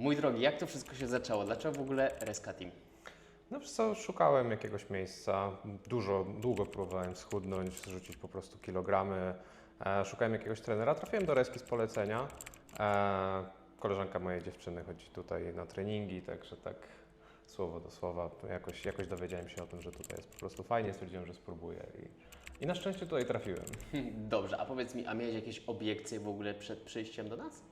Mój drogi, jak to wszystko się zaczęło? Dlaczego w ogóle Reska Team? No wiesz co, szukałem jakiegoś miejsca, dużo, długo próbowałem schudnąć, zrzucić po prostu kilogramy, e, szukałem jakiegoś trenera, trafiłem do Reski z polecenia. E, koleżanka mojej dziewczyny chodzi tutaj na treningi, także tak słowo do słowa jakoś, jakoś dowiedziałem się o tym, że tutaj jest po prostu fajnie, stwierdziłem, że spróbuję i, i na szczęście tutaj trafiłem. Dobrze, a powiedz mi, a miałeś jakieś obiekcje w ogóle przed przyjściem do nas?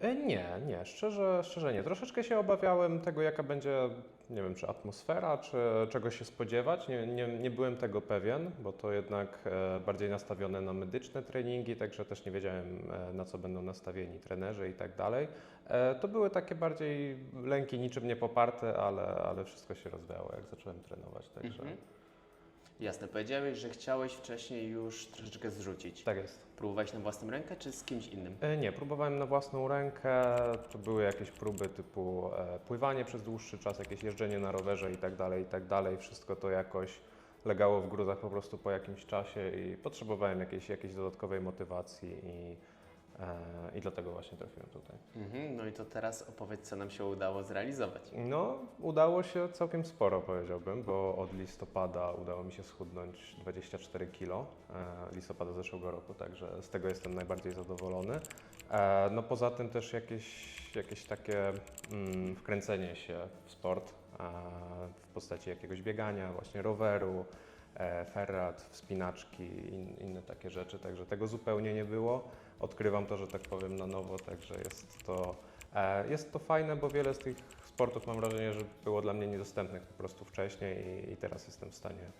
E, Nie, nie, szczerze, szczerze nie. Troszeczkę się obawiałem tego, jaka będzie, nie wiem, czy atmosfera, czy czego się spodziewać. Nie, nie, nie byłem tego pewien, bo to jednak e, bardziej nastawione na medyczne treningi, także też nie wiedziałem, e, na co będą nastawieni trenerzy i tak dalej. To były takie bardziej lęki, niczym nie poparte, ale, ale wszystko się rozwiało, jak zacząłem trenować, także Mhm. Jasne, powiedziałeś, że chciałeś wcześniej już troszeczkę zrzucić. tak jest. Próbowałeś na własną rękę, czy z kimś innym? E, Nie, próbowałem na własną rękę. To były jakieś próby typu e, pływanie przez dłuższy czas, jakieś jeżdżenie na rowerze i tak dalej, i tak dalej. Wszystko to jakoś legało w gruzach po prostu po jakimś czasie i potrzebowałem jakiejś, jakiejś dodatkowej motywacji i, i dlatego właśnie trafiłem tutaj. Mhm, no i to teraz opowiedz, co nam się udało zrealizować. No, udało się całkiem sporo, powiedziałbym, bo od listopada udało mi się schudnąć 24 kg, e, listopada zeszłego roku, także z tego jestem najbardziej zadowolony. E, no poza tym też jakieś, jakieś takie mm, wkręcenie się w sport e, w postaci jakiegoś biegania, właśnie roweru, e, ferrat, wspinaczki, in, inne takie rzeczy, także tego zupełnie nie było. Odkrywam to, że tak powiem, na nowo, także jest to E, Jest to fajne, bo wiele z tych sportów mam wrażenie, że było dla mnie niedostępnych po prostu wcześniej i, i teraz jestem w stanie,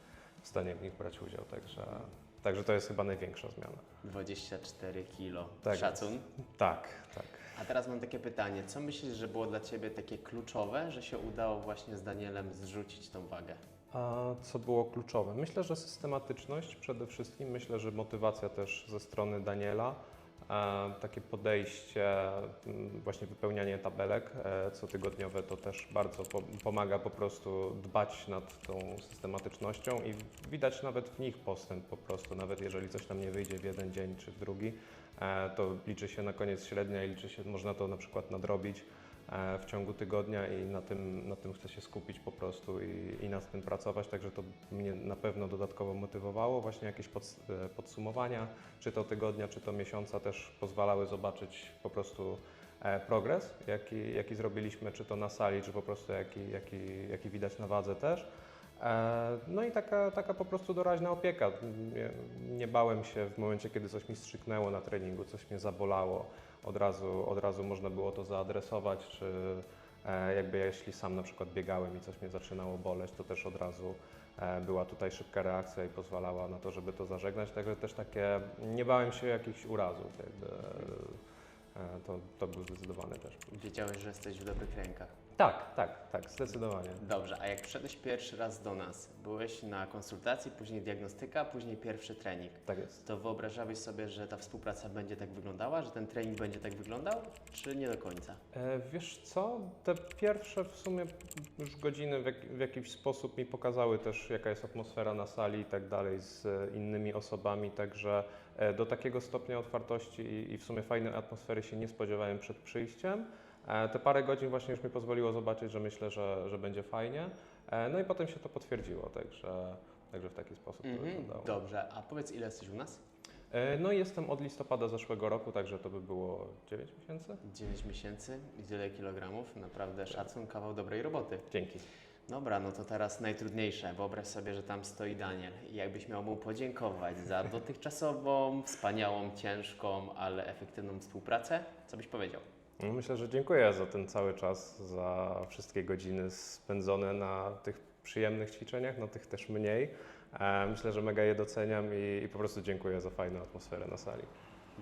w stanie w nich brać udział, także, także to jest chyba największa zmiana. 24 kilo. Tak Szacun. Tak, tak. A teraz mam takie pytanie. Co myślisz, że było dla Ciebie takie kluczowe, że się udało właśnie z Danielem zrzucić tą wagę? A co było kluczowe? Myślę, że systematyczność przede wszystkim, myślę, że motywacja też ze strony Daniela, e, takie podejście, właśnie wypełnianie tabelek e, cotygodniowe to też bardzo po, pomaga po prostu dbać nad tą systematycznością i widać nawet w nich postęp po prostu, nawet jeżeli coś nam nie wyjdzie w jeden dzień czy w drugi, e, to liczy się na koniec średnia i liczy się, można to na przykład nadrobić w ciągu tygodnia i na tym, na tym chcę się skupić po prostu i, i nad tym pracować, także to mnie na pewno dodatkowo motywowało. Właśnie jakieś pods- e, podsumowania, czy to tygodnia, czy to miesiąca też pozwalały zobaczyć po prostu e, progres, jaki, jaki zrobiliśmy, czy to na sali, czy po prostu jaki, jaki, jaki widać na wadze też. E, No i taka, taka po prostu doraźna opieka. Nie, nie bałem się w momencie, kiedy coś mi strzyknęło na treningu, coś mnie zabolało. Od razu, od razu można było to zaadresować, czy e, jakby jeśli sam na przykład biegałem i coś mnie zaczynało boleć, to też od razu e, była tutaj szybka reakcja i pozwalała na to, żeby to zażegnać. Także też takie, nie bałem się jakichś urazów, jakby to, to był zdecydowany też. Wiedziałeś, że jesteś w dobrych rękach. Tak, tak, tak, zdecydowanie. Dobrze, a jak przyszedłeś pierwszy raz do nas, byłeś na konsultacji, później diagnostyka, później pierwszy trening. Tak jest. To wyobrażałeś sobie, że ta współpraca będzie tak wyglądała, że ten trening będzie tak wyglądał, czy nie do końca? E, Wiesz co, te pierwsze w sumie już godziny w, jak, w jakiś sposób mi pokazały też jaka jest atmosfera na sali i tak dalej z e, innymi osobami, także e, do takiego stopnia otwartości i, i w sumie fajnej atmosfery się nie spodziewałem przed przyjściem. E, Te parę godzin właśnie już mi pozwoliło zobaczyć, że myślę, że, że będzie fajnie. E, No i potem się to potwierdziło, także, także w taki sposób to Mhm, wyglądało. dobrze, a powiedz ile jesteś u nas? E, No i jestem od listopada zeszłego roku, także to by było 9 miesięcy. 9 miesięcy i tyle kilogramów, naprawdę szacun, kawał dobrej roboty. Dzięki. Dobra, no to teraz najtrudniejsze. Wyobraź sobie, że tam stoi Daniel i jakbyś miał mu podziękować za dotychczasową, wspaniałą, ciężką, ale efektywną współpracę, co byś powiedział? No, Myślę, że dziękuję za ten cały czas, za wszystkie godziny spędzone na tych przyjemnych ćwiczeniach, na tych też mniej. E, Myślę, że mega je doceniam i, i po prostu dziękuję za fajną atmosferę na sali.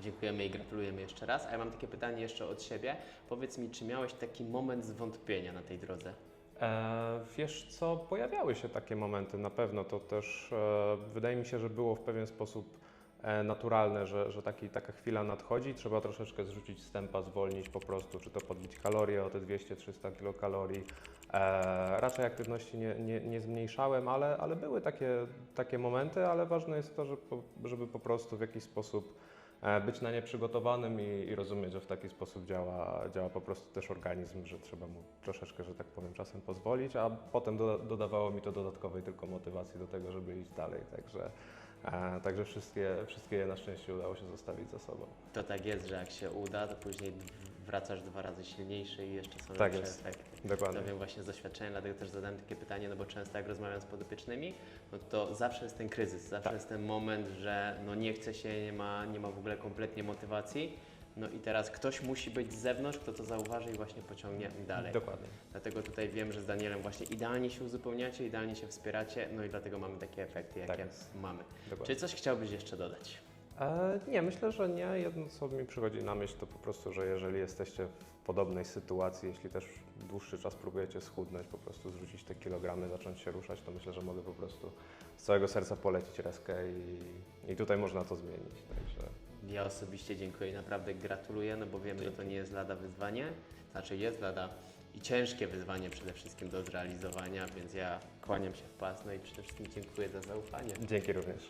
Dziękujemy i gratulujemy jeszcze raz. A ja mam takie pytanie jeszcze od siebie. Powiedz mi, czy miałeś taki moment zwątpienia na tej drodze? E, wiesz co, pojawiały się takie momenty, na pewno to też e, wydaje mi się, że było w pewien sposób naturalne, że, że taki, taka chwila nadchodzi, trzeba troszeczkę zrzucić stępa, zwolnić po prostu, czy to podbić kalorie o te 200-300 kilokalorii. E, raczej aktywności nie, nie, nie zmniejszałem, ale, ale były takie, takie momenty, ale ważne jest to, żeby żeby po prostu w jakiś sposób e, być na nie przygotowanym i, i rozumieć, że w taki sposób działa, działa po prostu też organizm, że trzeba mu troszeczkę, że tak powiem, czasem pozwolić, a potem doda- dodawało mi to dodatkowej tylko motywacji do tego, żeby iść dalej. Także, e, także wszystkie, wszystkie je na szczęście udało się zostawić za sobą. To tak jest, że jak się uda, to później wracasz dwa razy silniejszy i jeszcze są Tak lepsze jest. efekty. Dokładnie. To wiem właśnie z doświadczenia, dlatego też zadałem takie pytanie, no bo często jak rozmawiam z podopiecznymi, no to zawsze jest ten kryzys, zawsze Tak. jest ten moment, że no nie chce się, nie ma, nie ma w ogóle kompletnie motywacji. No i teraz ktoś musi być z zewnątrz, kto to zauważy i właśnie pociągnie dalej. Dokładnie. Dlatego tutaj wiem, że z Danielem właśnie idealnie się uzupełniacie, idealnie się wspieracie, no i dlatego mamy takie efekty, jakie Tak mamy. Dokładnie. Czy coś chciałbyś jeszcze dodać? E, nie, myślę, że nie. Jedno, co mi przychodzi na myśl, to po prostu, że jeżeli jesteście w podobnej sytuacji, jeśli też dłuższy czas próbujecie schudnąć, po prostu zrzucić te kilogramy, zacząć się ruszać, to myślę, że mogę po prostu z całego serca polecić reskę i, i tutaj można to zmienić. Także Ja osobiście dziękuję i naprawdę gratuluję, no bo wiem, że to nie jest lada wyzwanie, znaczy jest lada i ciężkie wyzwanie przede wszystkim do zrealizowania, więc ja kłaniam się w pas, no i przede wszystkim dziękuję za zaufanie. dzięki również.